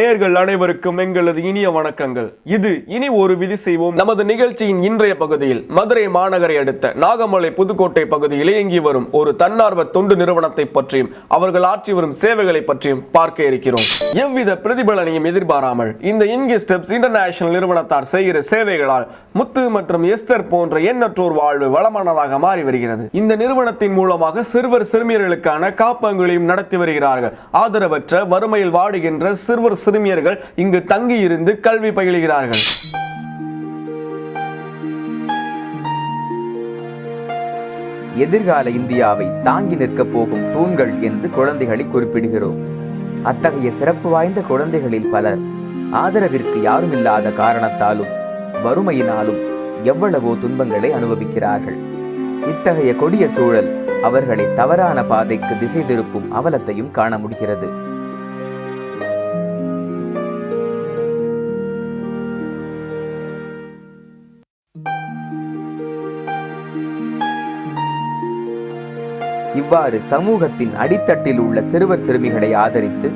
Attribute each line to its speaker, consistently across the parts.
Speaker 1: நேர்கள் அனைவருக்கும் எங்களது இனிய வணக்கங்கள். இது இனி ஒரு விதி செய்வோம். நமது நிகழ்ச்சியின் இன்றைய பகுதியில் மதுரை மாநகரை அடுத்த நாகமலை புதுக்கோட்டை பகுதியில் இயங்கி வரும் ஒரு தன்னார்வ தொண்டு நிறுவனத்தை பற்றியும் அவர்கள் ஆற்றி வரும் சேவைகளை பற்றியும் பார்க்க இருக்கிறோம். எவ்வித பிரதிபலனையும் எதிர்பாராமல் இந்த இங்கி ஸ்டெப்ஸ் இன்டர்நேஷனல் நிறுவனத்தார் செய்கிற சேவைகளால் முத்து மற்றும் எஸ்தர் போன்ற எண்ணற்றோர் வாழ்வு வளமானதாக மாறி வருகிறது. இந்த நிறுவனத்தின் மூலமாக சிறுவர் சிறுமியர்களுக்கான காப்பகங்களையும் நடத்தி வருகிறார்கள். ஆதரவற்ற வறுமையில் வாடுகின்ற சிறுவர் சிறுமியர்கள் இங்கு தங்கியிருந்து கல்வி பயிலுகிறார்கள்.
Speaker 2: எதிர்கால இந்தியாவை தாங்கி நிற்கப் போகும் தூண்கள் என்று குழந்தைகளை குறிப்பிடுகிறோம். அத்தகைய சிறப்பு வாய்ந்த குழந்தைகளில் பலர் ஆதரவிற்கு யாரும் இல்லாத காரணத்தாலும் வறுமையினாலும் எவ்வளவோ துன்பங்களை அனுபவிக்கிறார்கள். இத்தகைய கொடிய சூழல் அவர்களை தவறான பாதைக்கு திசை திருப்பும் அவலத்தையும் காண முடிகிறது. இவ்வாறு சமூகத்தின் அடித்தட்டில் உள்ள சிறுவர் சிறுமிகளை ஆதரித்து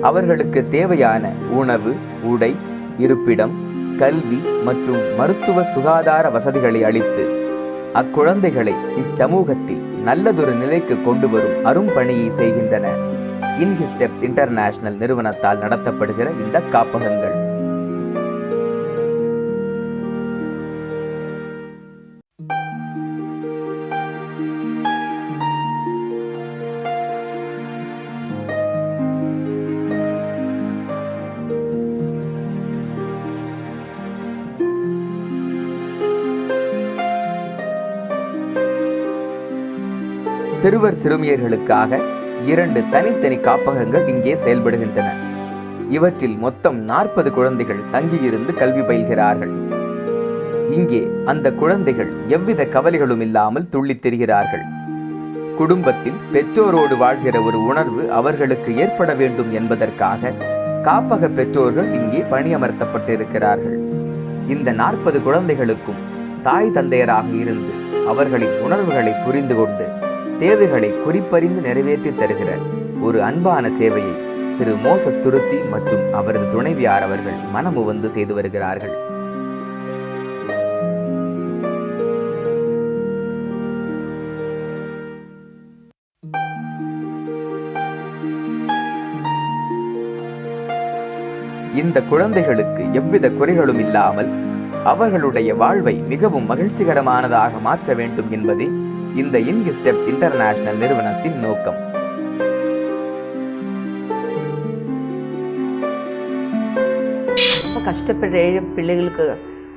Speaker 2: அவர்களுக்கு தேவையான உணவு உடை இருப்பிடம் கல்வி மற்றும் மருத்துவ சுகாதார வசதிகளை அளித்து அக்குழந்தைகளை இச்சமூகத்தில் நல்லதொரு நிலைக்கு கொண்டு வரும் அரும்பணியை செய்கின்றன இன்ஹிஸ்டெப்ஸ் இன்டர்நேஷனல் நிறுவனத்தால் நடத்தப்படுகிற இந்த காப்பகங்கள். சிறுவர் சிறுமியர்களுக்காக இரண்டு தனித்தனி காப்பகங்கள் இங்கே செயல்படுகின்றன. இவற்றில் மொத்தம் நாற்பது குழந்தைகள் தங்கியிருந்து கல்வி பயில்கிறார்கள். இங்கே அந்த குழந்தைகள் எவ்வித கவலைகளும் இல்லாமல் துள்ளித் திரிகிறார்கள். குடும்பத்தில் பெற்றோரோடு வாழ்கிற ஒரு உணர்வு அவர்களுக்கு ஏற்பட வேண்டும் என்பதற்காக காப்பக பெற்றோர்கள் இங்கே பணியமர்த்தப்பட்டிருக்கிறார்கள். இந்த நாற்பது குழந்தைகளுக்கும் தாய் தந்தையராக இருந்து அவர்களின் உணர்வுகளை புரிந்து கொண்டு தேவைகளை குறிப்பறிந்து நிறைவேற்றி தருகிற ஒரு அன்பான சேவையை திரு மோசஸ் துருத்தி மற்றும் அவரது துணைவியார் அவர்கள் மனமு வந்து செய்து வருகிறார்கள். இந்த குழந்தைகளுக்கு எவ்வித குறைகளும் இல்லாமல் அவர்களுடைய வாழ்வை மிகவும் மகிழ்ச்சிகரமானதாக மாற்ற வேண்டும் என்பதே இந்த இந்திய ஸ்டெப்ஸ் இன்டர்நேஷனல் நிறுவனத்தின் நோக்கம்.
Speaker 3: கஷ்டப்படுற பிள்ளைகளுக்கு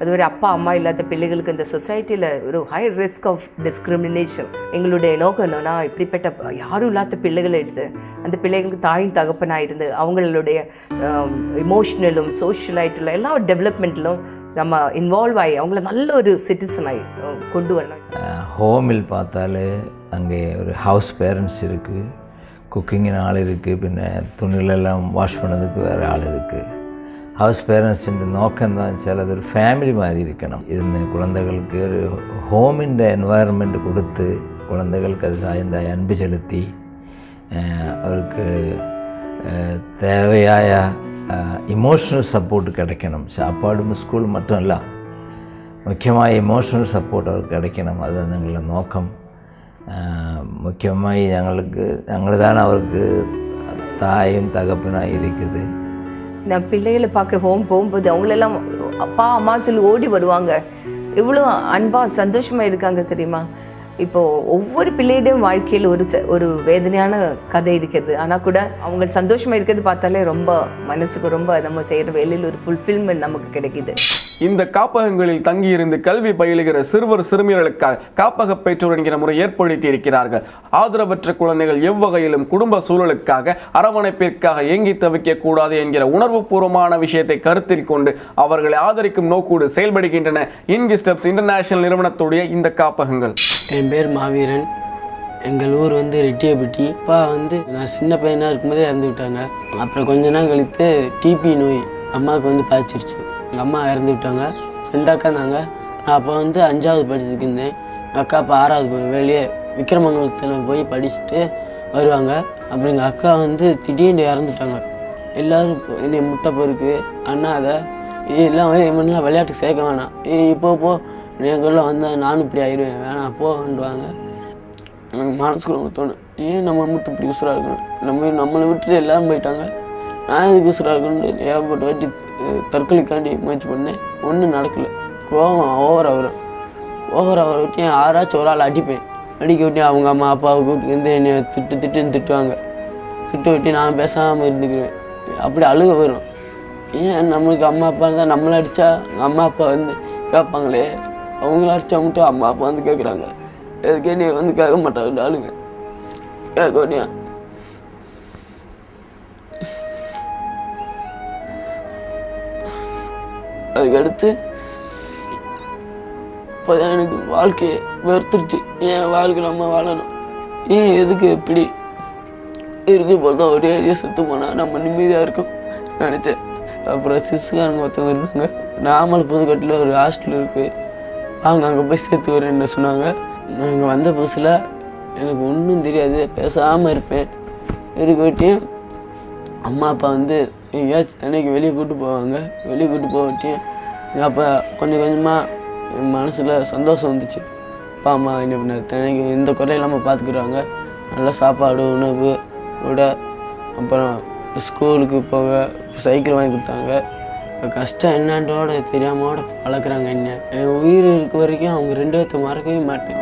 Speaker 3: அது ஒரு அப்பா அம்மா இல்லாத பிள்ளைகளுக்கு இந்த சொசைட்டியில் ஒரு ஹை ரிஸ்க் ஆஃப் டிஸ்கிரிமினேஷன் எங்களுடைய நோக்கம் என்னன்னா இப்படிப்பட்ட யாரும் இல்லாத பிள்ளைகளை எடுத்து அந்த பிள்ளைகளுக்கு தாயும் தகப்பனாக இருந்து அவங்களுடைய இமோஷ்னலும் சோஷியலைட்டில் எல்லா டெவலப்மெண்ட்டிலும் நம்ம இன்வால்வ் ஆகி அவங்கள நல்ல ஒரு சிட்டிசனாகி கொண்டு வரணும்.
Speaker 4: ஹோமில் பார்த்தாலே அங்கே ஒரு ஹவுஸ் பேரண்ட்ஸ் இருக்குது குக்கிங்கின் ஆள் இருக்குது பின்ன துணிகளெல்லாம் வாஷ் பண்ணதுக்கு வேறு ஆள் இருக்குது ஹவுஸ் பேரண்ட்ஸின் நோக்கம் தான் சில அது ஒரு ஃபேமிலி மாதிரி இருக்கணும். இந்த குழந்தைகளுக்கு ஒரு ஹோமின் என்வாயர்மெண்ட் கொடுத்து குழந்தைகளுக்கு அது அந்த அன்பு செலுத்தி அவருக்கு தேவையாய இமோஷனல் சப்போர்ட் கிடைக்கணும். சாப்பாடும் ஸ்கூல் மட்டும் இல்லை முக்கியமாக இமோஷனல் சப்போர்ட் அவருக்கு கிடைக்கணும் அதுதான் எங்களோட நோக்கம் முக்கியமாக எங்களுக்கு ഞങ്ങൾ தான் அவருக்கு தாயும் தகப்பனாக இருக்குது
Speaker 3: நான் பிள்ளைகளை பார்க்க ஹோம் போகும்போது அவங்களெல்லாம் அப்பா அம்மா சொல்லி ஓடி வருவாங்க எவ்வளோ அன்பாக சந்தோஷமாக இருக்காங்க தெரியுமா இப்போது ஒவ்வொரு பிள்ளையிடம் வாழ்க்கையில் ஒரு ஒரு வேதனையான கதை இருக்கிறது. ஆனால் கூட அவங்க சந்தோஷமாக இருக்கிறது பார்த்தாலே ரொம்ப மனசுக்கு ரொம்ப நம்ம செய்கிற வேலையில் ஒரு ஃபுல்ஃபில்மெண்ட் நமக்கு கிடைக்கிது.
Speaker 1: இந்த காப்பகங்களில் தங்கியிருந்து கல்வி பயிலுகிற சிறுவர் சிறுமியர்களுக்காக காப்பக பெற்றோர் என்கிற முறை ஏற்படுத்தி இருக்கிறார்கள். ஆதரவற்ற குழந்தைகள் எவ்வகையிலும் குடும்ப சூழலுக்காக அரவணைப்பிற்காக ஏங்கி தவிக்க கூடாது என்கிற உணர்வுபூர்வமான விஷயத்தை கருத்தில் கொண்டு அவர்களை ஆதரிக்கும் நோக்கோடு செயல்படுகின்றன. இன்கி ஸ்டெப்ஸ் இன்டர்நேஷனல் நிறுவனத்துடைய இந்த காப்பகங்கள்.
Speaker 5: என் பேர் மாவீரன். எங்கள் ஊர் வந்து ரெட்டியப்பட்டி அப்பா வந்து நான் சின்ன பையனாக இருக்கும்போதே இறந்து விட்டாங்க அப்புறம் கொஞ்ச நாள் கழித்து டிபி நோய் அம்மாவுக்கு வந்து பாய்ச்சிருச்சு. எங்கள் அம்மா இறந்து விட்டாங்க ரெண்டு அக்கா நான் அப்போ வந்து அஞ்சாவது படிச்சுட்டு இருந்தேன். எங்கள் அக்கா அப்போ ஆறாவது போய் வெளியே விக்ரமங்கலத்தில் போய் படிச்சுட்டு வருவாங்க. அப்புறம் எங்கள் அக்கா வந்து திடீர்னு இறந்துட்டாங்க. எல்லோரும் என்னை முட்டை பொறுக்கு அண்ணாத ஏ எல்லாம் இவனெலாம் விளையாட்டுக்கு சேர்க்க வேணாம். ஏ இப்போ போ. எங்கள்ல வந்தால் நானும் இப்படி ஆயிடுவேன் வேணாம் போகன்றாங்க எனக்கு மனசுக்குள்ள தோணும் ஏன் நம்ம மட்டும் இப்படி உசுராக இருக்கணும்? நம்ம நம்மளை விட்டுட்டு எல்லாரும் போயிட்டாங்க. நான் எதுக்கு உசுராக இருக்கணும்னு ஏகப்பட்ட வாட்டி தற்கொலைக்காண்டி முயற்சி பண்ணேன். ஒன்றும் நடக்கலை. கோபம் ஓவர் வரும் ஓவர் ஆகிற விட்டு யாராச்சும் ஒரு ஆள் அடிப்பேன். அடிக்க விட்டு அவங்க அம்மா அப்பாவை கூப்பிட்டு வந்து என்னை திட்டு திட்டுன்னு திட்டுவாங்க. திட்டு விட்டு நான் பேசாமல் இருந்துக்குவேன் அப்படி அழுக வரும். ஏன் நம்மளுக்கு அம்மா அப்பா இருந்தால் நம்மளை அடித்தா அம்மா அப்பா வந்து கேட்பாங்களே அவங்கள அடிச்சா மட்டும் அம்மா அப்பா வந்து கேட்குறாங்க எதுக்கே நீ வந்து கேட்க மாட்டாங்க ஆளுங்க. கேட்க அதுக்கடுத்து இப்போ எனக்கு வாழ்க்கையை வெறுத்துருச்சு. ஏன் வாழ்க்கை நம்ம வாழணும். ஏன் எதுக்கு இப்படி? இருக்கு பார்த்தா ஒரே அடியாக செத்து போனால் நம்ம நிம்மதியாக இருக்கும். நினச்சேன். அப்புறம் சிஸ்காரங்க ஒருத்தவங்க இருந்தாங்க. நாமல் புதுக்கட்டில் ஒரு ஹாஸ்டல் இருக்குது அவங்க அங்கே போய் சேர்த்து வரேன்னு சொன்னாங்க. நான் இங்கே வந்த புதுசில் எனக்கு ஒன்றும் தெரியாது பேசாமல் இருப்பேன். இருக்கட்டியும் அம்மா அப்பா வந்து எங்கேயாச்சும் தண்ணிக்கு வெளியே கூப்பிட்டு போவாங்க. வெளியே கூட்டு போகட்டியும் அப்பா கொஞ்சம் கொஞ்சமாக என் மனசில் சந்தோஷம் வந்துச்சு. அப்பா அம்மா என்ன பண்ண தண்ணிக்கு எந்த குறையும் இல்லாமல் பார்த்துக்குறாங்க நல்லா சாப்பாடு உணவு விட அப்புறம் ஸ்கூலுக்கு போக சைக்கிள் வாங்கி கொடுத்தாங்க. கஷ்டம் என்னன்றோட தெரியாமோட வளர்க்குறாங்க என்ன. என் உயிர் இருக்க வரைக்கும் அவங்க ரெண்டு பேர்த்த மறக்கவே மாட்டேன்.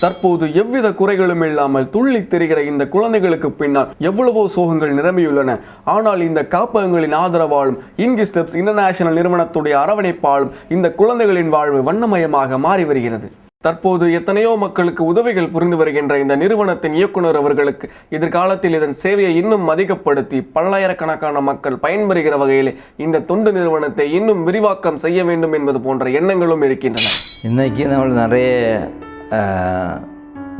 Speaker 1: தற்போது எவ்வித குறைகளும் இல்லாமல் துள்ளி தெரிகிற இந்த குழந்தைகளுக்கு பின்னால் எவ்வளவோ சோகங்கள் நிரம்பியுள்ளன. ஆனால் இந்த காப்பகங்களின் ஆதரவாலும் இன்கி ஸ்டெப்ஸ் இன்டர்நேஷனல் நிறுவனத்துடைய அரவணைப்பாலும் இந்த குழந்தைகளின் வாழ்வு வண்ணமயமாக மாறி வருகிறது. தற்போது எத்தனையோ மக்களுக்கு உதவிகள் புரிந்து வருகின்ற இந்த நிறுவனத்தின் இயக்குனர் அவர்களுக்கு எதிர்காலத்தில் இதன் சேவையை இன்னும் அதிகப்படுத்தி பல்லாயிரக்கணக்கான மக்கள் பயன்பெறுகிற வகையில் இந்த தொண்டு நிறுவனத்தை இன்னும் விரிவாக்கம் செய்ய வேண்டும் என்பது போன்ற எண்ணங்களும் இருக்கின்றன.
Speaker 4: இன்றைக்கி நம்ம நிறைய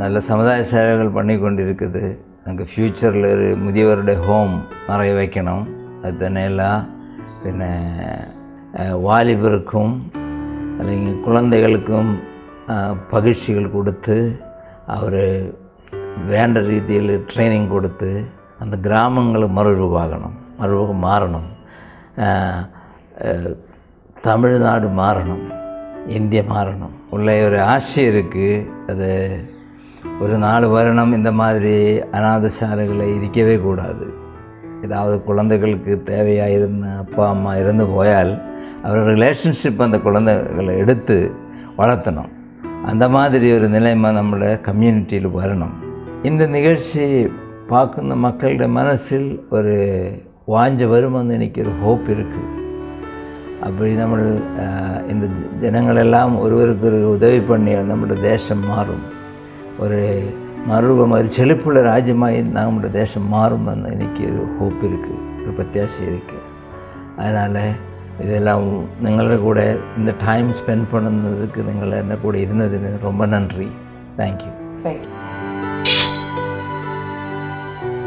Speaker 4: நல்ல சமுதாய சேவைகள் பண்ணி கொண்டிருக்குது. அங்கே ஃப்யூச்சரில் இரு முதியவருடைய ஹோம் நிறைய வைக்கணும். அது தனியெல்லாம் പിന്നെ വാലിബർക്കും குழந்தைகளுக்கும் பயிற்சிகள் கொடுத்து அவர் வேண்ட ரீதியில் ட்ரைனிங் கொடுத்து அந்த கிராமங்களை மறுரூபாகணும் மறுரூபம் மாறணும். தமிழ்நாடு மாறணும் இந்திய மாறணும். உள்ள ஒரு ஆசை இருக்குது அது ஒரு நாலு வருடம் இந்த மாதிரி அநாத சாலைகளை இருக்கவே கூடாது. ஏதாவது குழந்தைகளுக்கு தேவையாக இருந்த அப்பா அம்மா இருந்து போயால் அவரோட ரிலேஷன்ஷிப் அந்த குழந்தைகளை எடுத்து வளர்த்தணும். அந்த மாதிரி ஒரு நிலைமை நம்மளோட கம்யூனிட்டியில் வரணும். இந்த நிகழ்ச்சி பார்க்குற மக்களுடைய மனசில் ஒரு வாஞ்ச வருமென்னு எனக்கு ஒரு ஹோப் இருக்குது அப்படி நம்ம இந்த ஜனங்களெல்லாம் ஒருவருக்கு ஒரு உதவி பண்ணி நம்மளோட தேசம் மாறும். ஒரு மறுபடியும் ஒரு செழிப்புள்ள ராஜ்யமாகி நம்மளோட தேசம் மாறும் எனக்கு ஒரு ஹோப் இருக்குது ஒரு பிரத்யாசை இருக்குது அதனால் இதெல்லாம் നിങ്ങളുടെ കൂടെ இந்த டைம் ஸ்பெண்ட் பண்ணுனதுக்கு നിങ്ങൾ என்ன கூட இருந்ததுன்னு ரொம்ப நன்றி தேங்க்யூ
Speaker 3: தேங்க்யூ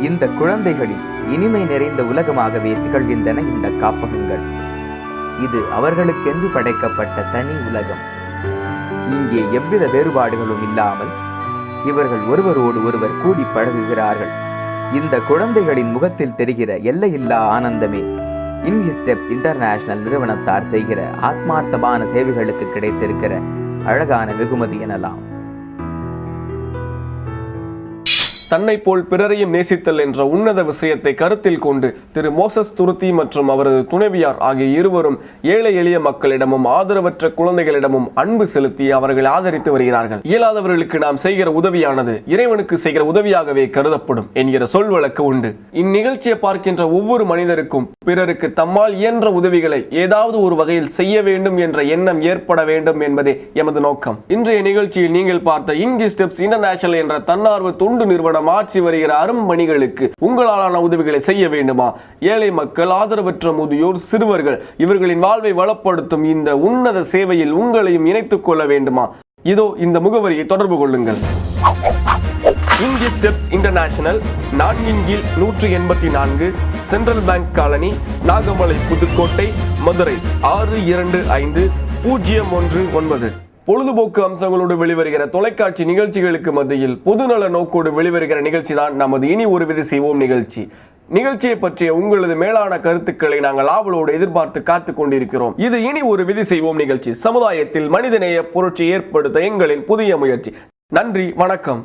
Speaker 2: இந்த குழந்தைகளின் இனிமை நிறைந்த உலகமாகவே திகழ்கின்றன இந்த காப்பகங்கள் இது அவர்களுக்கென்று படைக்கப்பட்ட தனி உலகம் இங்கே எவ்வித வேறுபாடுகளும் இல்லாமல் இவர்கள் ஒருவரோடு ஒருவர் கூடி பழகுகிறார்கள் இந்த குழந்தைகளின் முகத்தில் தெரிகிற எல்லையில்லா ஆனந்தமே இன்ஹி ஸ்டெப்ஸ் இன்டர்நேஷனல் நிறுவனத்தார் செய்கிற ஆத்மார்த்தமான சேவைகளுக்கு கிடைத்திருக்கிற அழகான வெகுமதி எனலாம்.
Speaker 1: தன்னை போல் பிறரையும் நேசித்தல் என்ற உன்னத விஷயத்தை கருத்தில் கொண்டு திரு மோசஸ் துருத்தி மற்றும் அவரது துணைவியார் ஆகிய இருவரும் ஏழை எளிய மக்களிடமும் ஆதரவற்ற குழந்தைகளிடமும் அன்பு செலுத்தி அவர்களை ஆதரித்து வருகிறார்கள். இயலாதவர்களுக்கு நாம் செய்கிற உதவியானது இறைவனுக்கு செய்கிற உதவியாகவே கருதப்படும் என்கிற சொல் வழக்கு உண்டு. இந்நிகழ்ச்சியை பார்க்கின்ற ஒவ்வொரு மனிதருக்கும் பிறருக்கு தம்மால் இயன்ற உதவிகளை ஏதாவது ஒரு வகையில் செய்ய வேண்டும் என்ற எண்ணம் ஏற்பட வேண்டும் என்பதே எமது நோக்கம். இன்றைய நிகழ்ச்சியில் நீங்கள் பார்த்த இங்கி ஸ்டெப்ஸ் இன்டர்நேஷனல் என்ற தன்னார்வ தொண்டு நிறுவனம் ஆட்சி வருகிற அரும்பணிகளுக்கு உங்களாலான உதவிகளை செய்ய வேண்டுமா? ஏழை மக்கள் ஆதரவற்ற முதியோர் சிறுவர்கள் இவர்களின் வாழ்வை வளப்படுத்தும் இந்த உன்னத சேவையில் உங்களையும் இணைத்துக் கொள்ள வேண்டுமா? இதோ இந்த முகவரியை தொடர்பு கொள்ளுங்கள். இங்கி ஸ்டெப்ஸ் இன்டர்நேஷனல் நான்கின் கீழ் நூற்றி எண்பத்தி நான்கு central bank colony Nagamalai Pudukkottai Madurai ஆறு இரண்டு ஐந்து பூஜ்ஜியம் ஒன்று ஒன்பது. பொழுதுபோக்கு அம்சங்களோடு வெளிவருகிற தொலைக்காட்சி நிகழ்ச்சிகளுக்கு மத்தியில் பொதுநல நோக்கோடு வெளிவருகிற நிகழ்ச்சி தான் நமது இனி ஒரு விதி செய்வோம் நிகழ்ச்சி. நிகழ்ச்சியை பற்றிய உங்களது மேலான கருத்துக்களை நாங்கள் ஆவலோடு எதிர்பார்த்து காத்து கொண்டிருக்கிறோம். இது இனி ஒரு விதி செய்வோம் நிகழ்ச்சி. சமுதாயத்தில் மனிதநேய புரட்சி ஏற்படுத்த எங்களின் புதிய முயற்சி. நன்றி வணக்கம்.